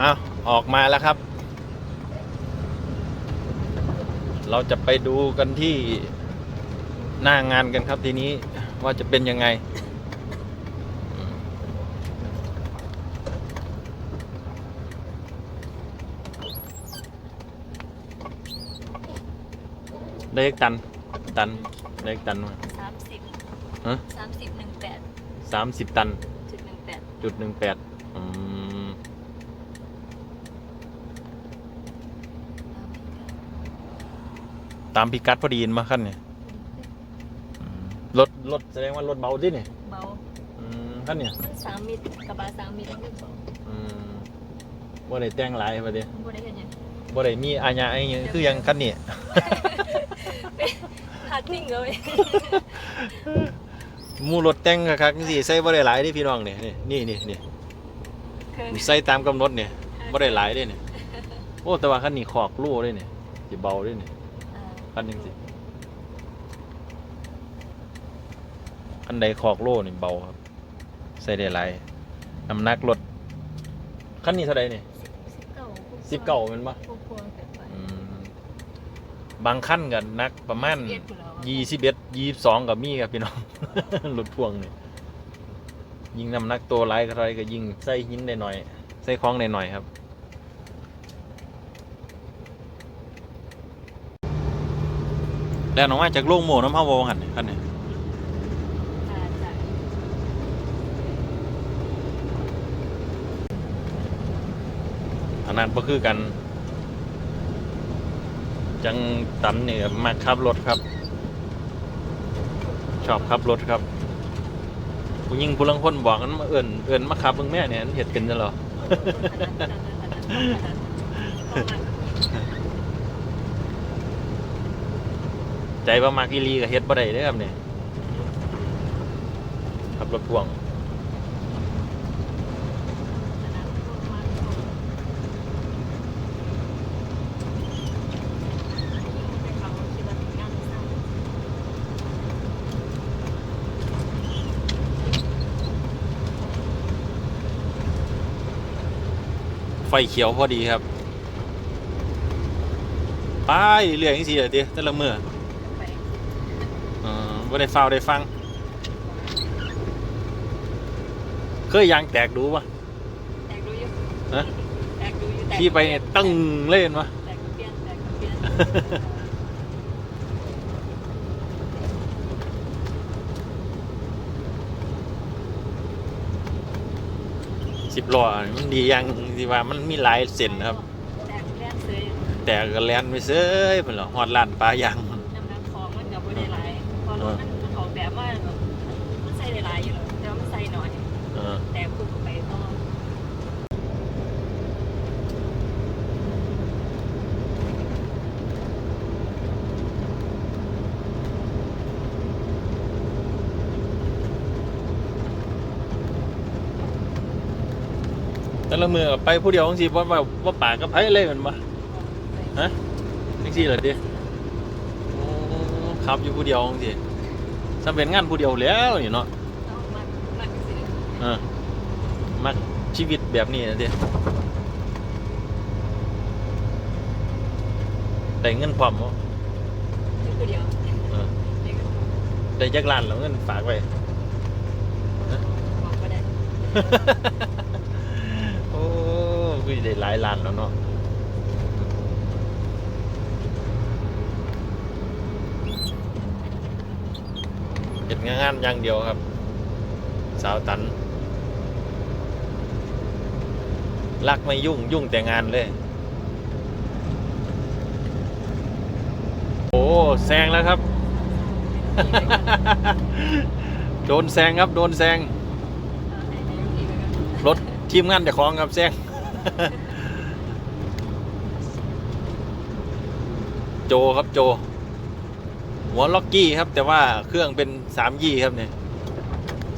อ้าวออกมาแล้วครับ เราจะไปดูกันที่หน้างานกันครับทีนี้ว่าจะเป็นยังไง ได้อีกตัน ตันได้อีกตันมาสามสิบฮะสามสิบหนึ่งแปดสามสิบตันจุดหนึ่งแปดจุดหนึ่งแปดอืม ตามพิกัดพอดีมาขั้นเนี่ยอืมรถรถแสดงว่ารถเบาดิเนี่ยเบาอืมขั้นเนี่ยมันสามมิตรกระบะสามมิตรขึ้นสองอืมบ่ได้แต่งหลายประเดี๋ยวบ่ได้เห็นยังบ่ได้มีอาญาอะไรเงี้ยคือยังขั้นนี่พาดทิ้งเลยหมู่รถแต่งคักๆสิใส่บ่ได้หลายเดิพี่น้องเนี่ยนี่นี่นี่เครื่องใส่ตามกำหนดเนี่ยบ่ได้หลายเด้เนี่ยโอ้แต่ว่าคันนี้ขอกลู่เด้เนี่ยสิเบาเด้เนี่ย อันหนึงสิคันใดขอกโล่นี่เบาครับใส่ได้หลายน้ำหนักรถคันนี้เท่าใดเนี่ยสิบเก้าสิบเก้ามันปะอืมบางขั้นกันนักประมาณเแล้วอะยี่สิบเอ็ดยี่สิบสองกับมีครับพี่น้องรถพ่วงนี่ยิงน้ำหนักตัวไรก็ไรก็ยิงใส่หินได้หน่อย ใส่คล้องได้หน่อยครับ แล้วน้องมาจากโล่งโม่น้ำเฮาวอหันนี่คันนี้อันนั้นก็คือกัน จังตันเนี่ยมาขับรถครับ ชอบขับรถครับผู้ยิงผู้ลังคนบอกกันมาเอิ่นเอิ่นมาขับเบิ่งแม่เนี่ยเห็ดเป็นจะหรอ ใจว่ามากอีลีกับเฮ็ดบ่ได้เด้อครับเนี่ยขับรถพ่วงไฟเขียวพอดีครับ ไปเรื่อยจังซี่ล่ะติแต่ละเมื้อเออ บ่ได้ฟ้าวได้ฟัง เคยยางแตกดูปะแตกดูอยู่ฮะแตกดูอยู่แตกขี่ไปเนี่ยตึ้งเล่นวะแตกกระเปี้ยนแตกกระเปี้ยนสิบล้อนี่มันดีอย่างที่ว่ามันมีหลายเส้นครับ แตกแล่นเสยแต่ก็แล่นไปเซ้ยเพิ่นเหรอฮอดร้านปลายาง น้ำหนักของมันกับบ่ได้หลายเพอรถมันออกแบบว่าแบบมันใส่ได้หลายอยู่แล้วแต่ว่ามันใส่น้อย เออ แต่ปุ๊บไปต่อ แต่ละมือก็ไปผู้เดียวจังซี่บ่ว่าว่าปากกับไผเลยแมันบ่ฮะจังซี่เหรอติโอ้ขับอยู่ผู้เดียวจังซี่ซำเป็นงานผู้เดียวแล้วนี่เนาะเอามันมันสิเออมักชีวิตแบบนี้นะติได้เงินพร้อมบ่อยู่คนเดียวเออเด็กได้จักล้านแล้วเงินฝากไว้บอกบ่ได้โอ้ คือได้หลายล้านแล้วเนาะเห็นงานอย่างเดียวครับ สาวตัน รักไม่ยุ่งยุ่งแต่งานเลย โอ้แซงแล้วครับ โดนแซงครับ โดนแซงรถทีมงานเจะคล้าของครับแซง โจครับโจ หัวล็อกกี้ครับ แต่ว่าเครื่องเป็นสามยี่ครับเนี่ย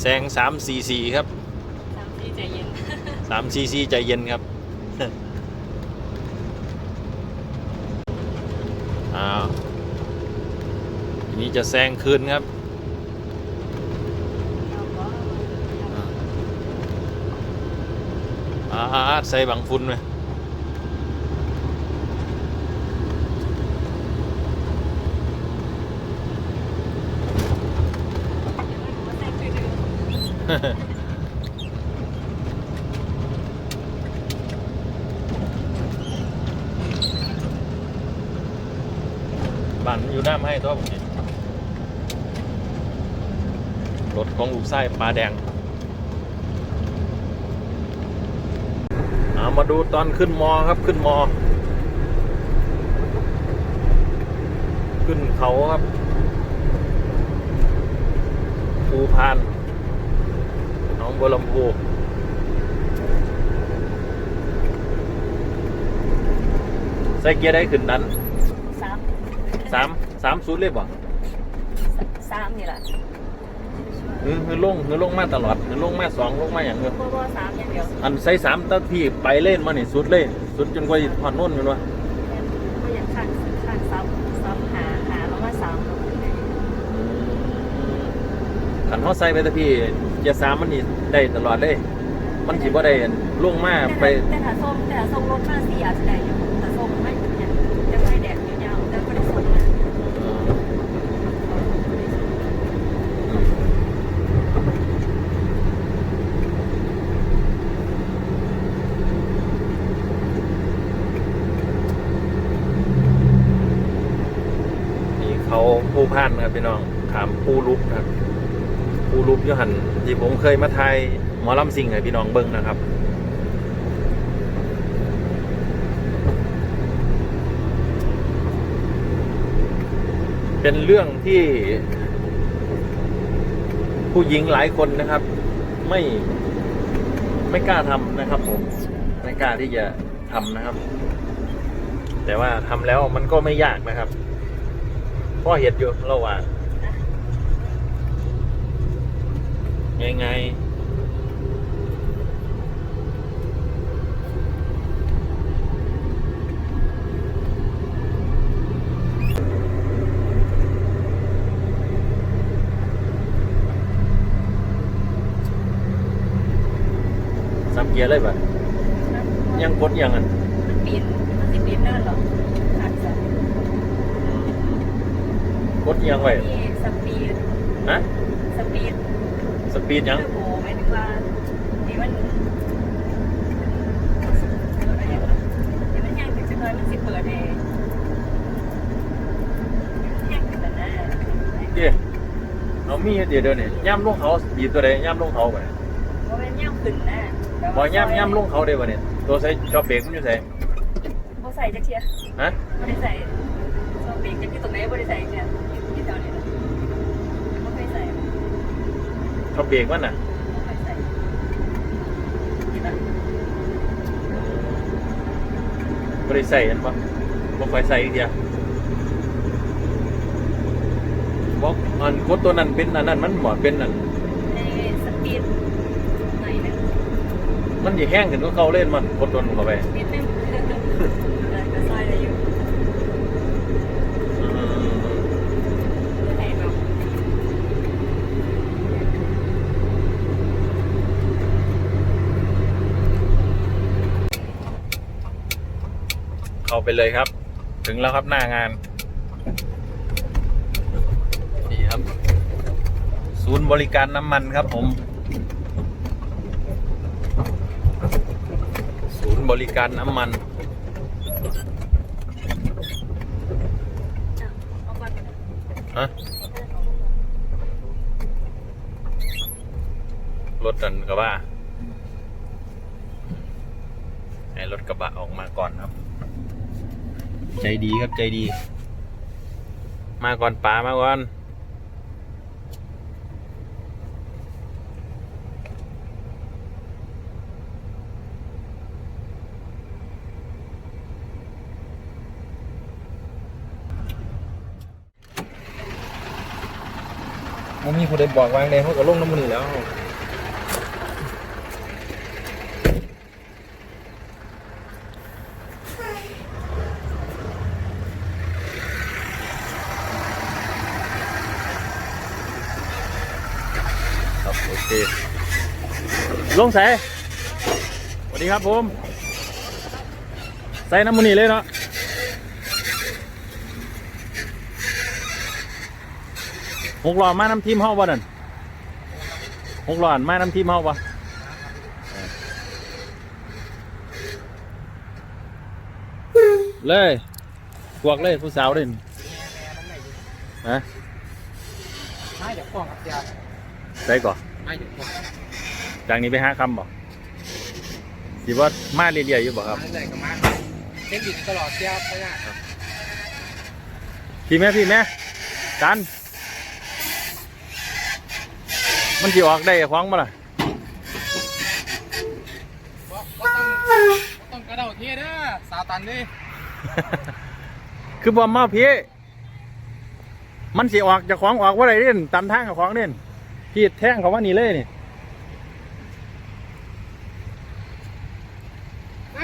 แซงสามสี่สี่ครับสามที่ใจเย็นสามซีซีใจเย็นครับอ้าวทีนี้จะแซงคืนครับ เราก็ ไป อาใส่บังฟุนเลยมันใส่คือเดิมบ้านอยู่หน้าให้ตัวผมรถของลูกไส้ปลาแดงเอา มาดูตอนขึ้นมอครับขึ้นมอ ขึ้นเขาครับภูพานหน้องบัวลำพูใส่เกียร์ได้ขึ้นนั้นสามสามสามศูนย์เลยบ่สามนี่แหละ หรือคือลงคือลงมาตลอดคือลงมาสองลงมาอย่างเงี้ยเพราะว่าสามอย่างเดียวอันใส่สามตะที่ไปเล่นมานี่สุดเลยสุดจนกว่าผ่อนโน่นแมันวะก็อยากข้างข้างซ้ำซ้ำหาหาแล้วมาซ้ำขันเขาใส่ไปตะพี่เกียร์สามมันนี่ได้ตลอดเลย มันสิบ่ได้ลงมาไปแต่ถ้าส้มแต่ถ้าส้มรถมาสี่อาจจะได้อยู่แต่ส้มไม่เนี่ยจะไม่แดดยาวๆแต่ก็ได้ส้มมา นี่เขาภู พี่น้องขามปูลุกครับปูลุกยหันที่ผมเคยมาไทยหมอลำซิงให้พี่น้องเบิ้งนะครับเป็นเรื่องที่ผู้หญิงหลายคนนะครับ ไม่ไม่กล้าทำนะครับ ผมไม่กล้าที่จะทำนะครับ แต่ว่าทำแล้วมันก็ไม่ยากนะครับ พ่อเห็ดอยู่ระหว่างไงไงสับเกียร์เลยป่ะยังกดยังอะ มันปีนมันสิปีนเนินหรอขาดสัตว์ กดยังไว้นี่สปีดฮะสปีดสปีดยังโอ้โหหมายถึงว่าที่มันอะไรอย่างเงี้ยที่มันแห้งถึงจะน้อยมันสิเปิดเองแห้งถึงแต่หน้าเดี๋ยวเอามีเดี๋ยวเดี๋ยวนี่ย่ำลงเขาบีบตัวใดย่ำลงเขาไปเพราะมันย่ำขึ้นนะบอย่ำย่ำลงเขาได้ป่ะเนี่ยตัวใส่ชอบเบรกมันอยู่ใส่บ่ใส่จักเทียฮะบ่ได้ใส่ชอบปีกจักที่ตรงไหนบ่ได้ใส่เนี่ยที่แถวนี้นะบ่เคยใส่ ชอบเบรกมันน่ะบ่เคยใส่นี่นะไม่ได้ใส่กันปะบอกไฟใส่อีกเดียวบอกอันกดตัวนั้นเป็นอันนั้นมันหมอเป็นอันในสปีดไหนนึงมันจะแห้งถึงก็เขาเล่นมันกดตัวนั้นเข้าไป นิดนึงก็ซอยได้อยู่ อืม ไหนแบบ เข้าไปเลยครับ ถึงแล้วครับหน้างาน นี่ครับ ศูนย์บริการน้ำมันครับผม ศูนย์บริการน้ำมันฮะรถกันกระบะให้รถกระบะออกมาก่อนครับ ใจดีครับใจดี มาก่อนป๋ามาก่อนมันมีคนเดินบอกวางแดงเขาก็ลงน้ำมันนี่แล้ว ครับโอเค ลงแสสวัสดีดีครับผม ใส่น้ำมันนี่เลยเนาะหกหลอดมาน้ำทีมเฮาบ่นั่นหกหลอดมาน้ำทีมเฮาบ่เลยพวกเลยผู้สาวเด่นฮะไม่เดี๋ยวกล้องครับเดี๋ยวใส่ก่อนไม่เดี๋ยวกล้อง จากนี้ไปหาคำบ่สิว่ามาเรื่อยๆอยู่บ่ครับมาเลยกับมาเทคนิคตลอดเที่ยวไปนะพี่แม่พี่แม่กัน มันสิออกได้ขวางมาล่ะก็ต้องต้องกระโดดเที่ยเด้อสาตันดิคือบอมมาพี่มันสิออกจากของออกว่าไรเด่นตันทางกับของเด่นพี่แท่งเขาว่านี่เลยนี่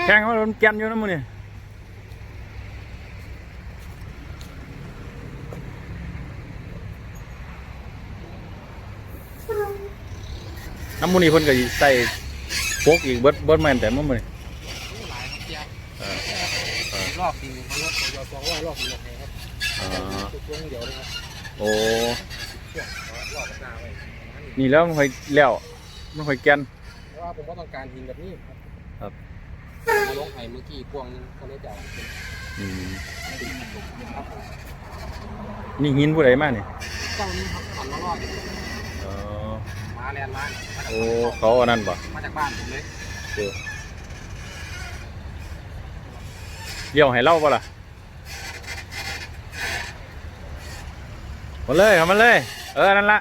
แท่งเขาว่าโดนแกนอยู่นะมึงนี่น้ำมูนี่เพิ่นก็สิใส่โปกอีกเบิดเบิดแม่นแต่มันมึงนี่หลายครับเที่ยวเออเออรอบจริงมันรอบตัวยอสองว่ารอบเดียวครับอ๋อตัวช่วงเดียวเลยครับโอ้ช่วงรอบหน้าไว้นี่แล้วมันค่อยแล้วมันค่อยแกนเพราะว่าผมก็ต้องการหินแบบนี้ครับ ครับมาลงไห้เมื่อกี้กวงนึงก็เลยจะเอาเป็นอืมครับผมนี่หินผู้ใดมาเนี่ยเจ้านี้ครับขันมารอดอ๋อมาแลนด์มามาจากโอ้เขาอันนั้นบ่มาจากบ้านผมเลยเออเดี๋ยวให้เล่าป่ะล่ะมาเลยเอามาเลย เออนั่นละ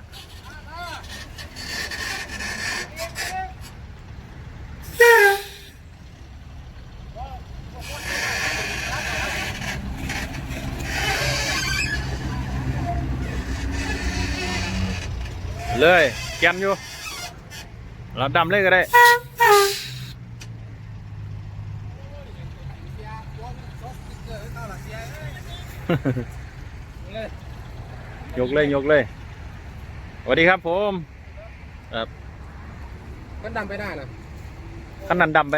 เลยแกนอยู่เราดำเลยก็ได้ยกเลยยกเลยสวัสดีครับผม ครับ มันดำไปได้นะขั้นนั้นดำไป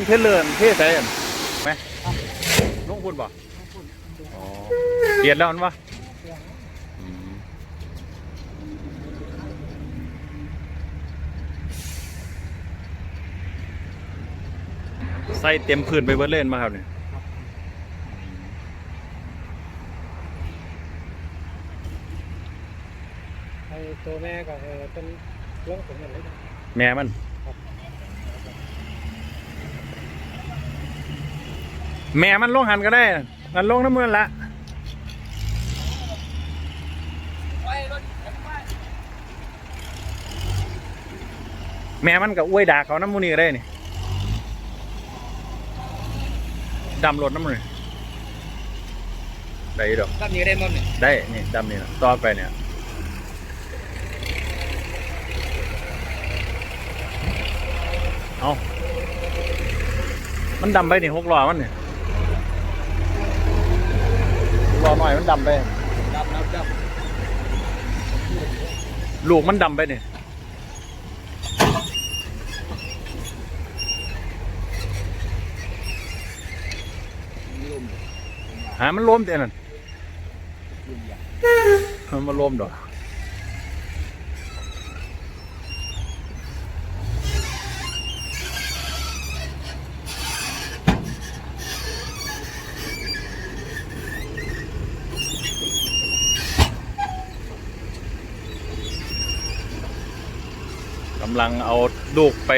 ท่านเพชรเลินเทศใส่อันไหมน้องคุณบ่อ๋อเปลี่ยนแล้วมันวะใส่เต็มพื้นไปเบิดเล่นมาครับเนี่ยตัวแม่ก็เออเป็นเรื่องผมอย่างนี้แม่มัน แม่มันลงหันก็ได้ มันลงน้ำมือละแม่มันกับอ้วยดากเขาน้ำมูนี่ก็ได้นี่ดำรถน้ำมือนี่ได้อยู่ดอกด้านนี้ได้มั้งเนี่ยได้นี่ดำนี่นะต่อไปเนี่ยเอามันดำไปนี่หกล้อมันเนี่ย หกล้อหน่อยมันดำไป ดำดำดลูกมันดำไปเนี่ยหามันล้มแต่นั่นมันมาล้มดอกำลังเอาลูกไป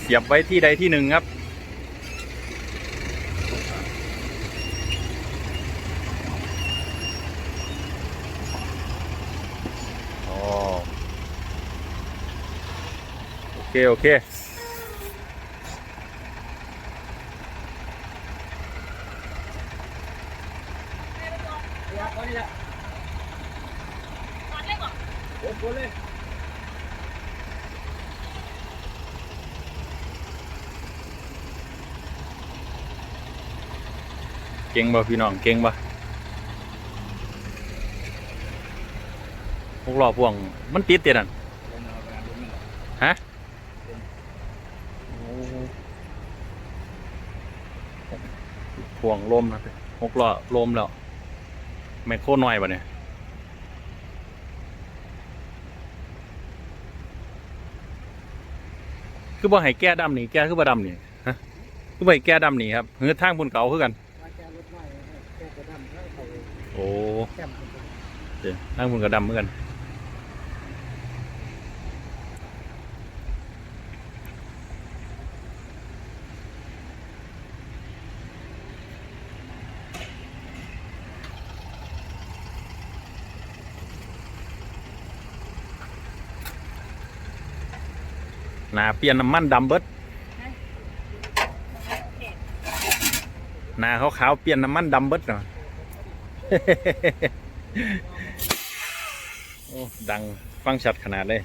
เสียบไว้ที่ใดที่หนึ่งครับ โอเค โอเค ก่งบ่พี่น้องเก่งบ่พวกรอบพวงมันติดเตียนั่นฮะพ่วงลมนะหกล้อลมแล้วแมคโครน้อยปะเนี่ยคือบ่ให้แก้ดำนี่แก้คือบ่ดำนี่ฮะคือบ่ให้แก้ดำนี่ครับเฮือทางบนเก่าคือกัน อ้แก้มมันเดี๋ยวทางบนก็ดำเหมือนกันหนาเปลี่ยนน้ำมันดำเบิดหนาขาวๆเปลี่ยนน้ำมันดำเบิดเนาะ โอ้ดังฟังชัดขนาดเลย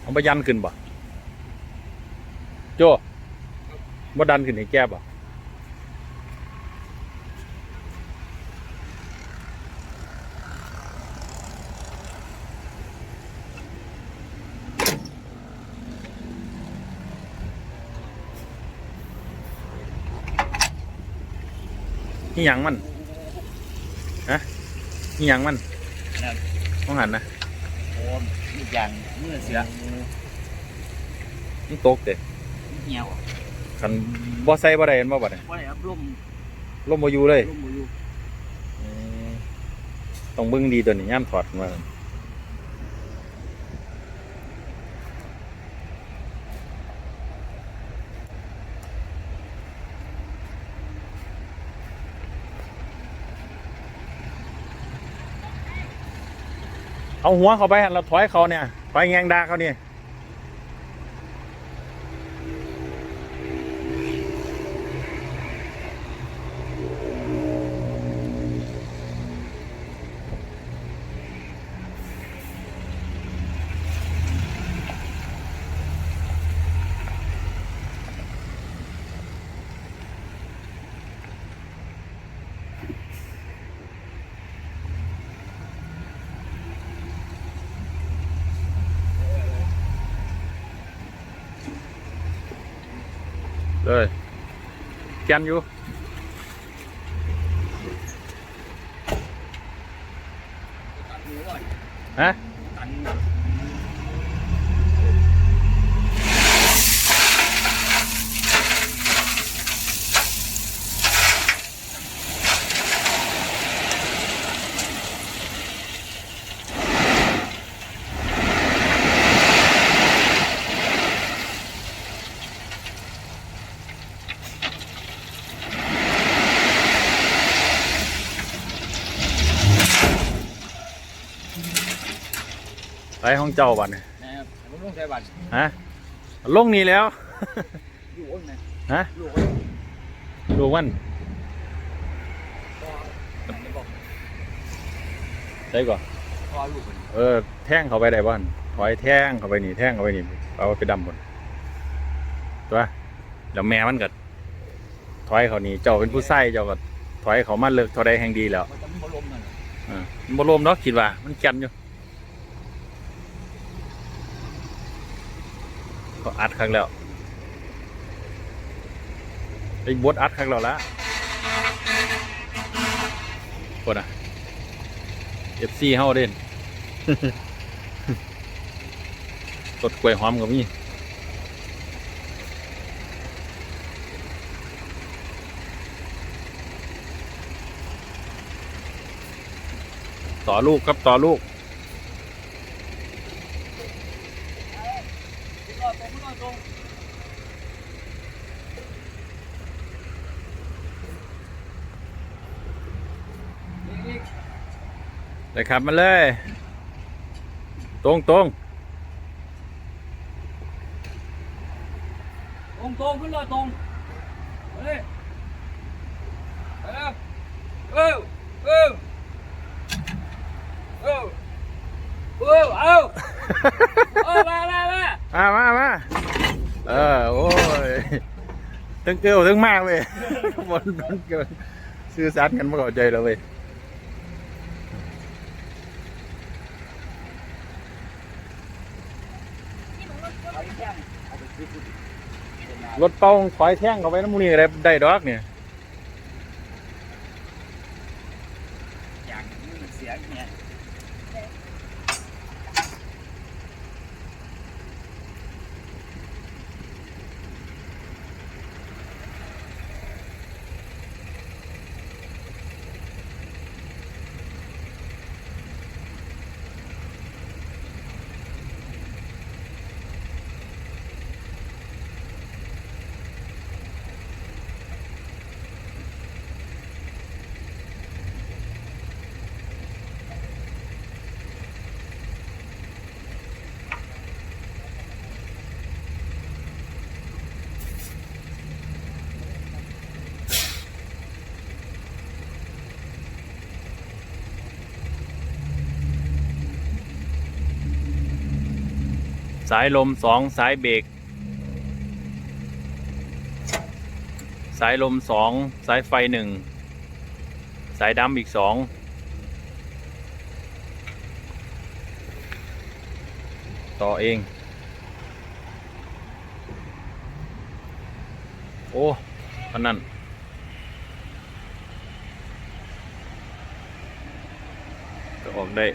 เอาไปยันขึ้นบ่ โจบ่ดันขึ้นให้แก้บ่นี่หยังมันฮะนี่หยังมันต้องหันนะโอ้มีอย่างมือเสียมันตกเด้ เหี่ยวคันบ่ใส่บ่ได้เห็นบ่บัดนี้ว่าครับล่มลมบ่อยู่เลยล่มอยู่อืมต้องเบิ่งดีตัวนี้ย่ามถอดมาเอาหัวเขาไปหั่นเราถอยเขาเนี่ยถอยแงงดาเขาเนี่ย เลยแกนอยู่ ตัดหมูก่อน ฮะ ตัน ไปห้องเจ้าบัดเนี่ยนะครับผมต้องใช้บัตรฮะลงนี่แล้ว อยู่อ้นนะฮะอยู่อ้นดูมันก็ไม่บอกได้ก่อนพอลูกมันเออ แท่งเขาไปได้บ้านถอยแท่งเขาไปนี่แท่งเขาไปนี่เอาไปดำบนตัวแล้วแม่มันก็ถอยเขานี่เจ้าเป็นผู้ใส่เจ้าก็ถอยเขามาเลิกเท่าใดแห่งดีแล้วมันจะไม่ล้มนั่นอ่ามันบ่ลมเนาะคิดว่า มันแกันอยู่ ก็อัดครั้งแล้วไอ้บดอัดครั้งแล้วละกดอะเอฟซีเฮาเด่นกดกล้วยหอมกับนี่ต่อลูกครับต่อลูก รอตรงรอตรงอีก เลยครับมาเลย ตรงตรงตรงตรงขึ้นรอตรงเฮ้ยเออเออเออเออเออเอาเออมามามามามามาเออโอ้ยตึงเกลียวตึงมากเว้ยบนบนเกินซื้อสารกันไมาเข้าใจแล้วเว้ย รถเป้าคอยแท่งเข้าไปน้ำมูนี่อะไรได้ดอกเนี่ย สายลมสองสายเบรกสายลมสองสายไฟหนึ่งสายดำอีกสองต่อเอง โอ้อันนั้นก็ออกได้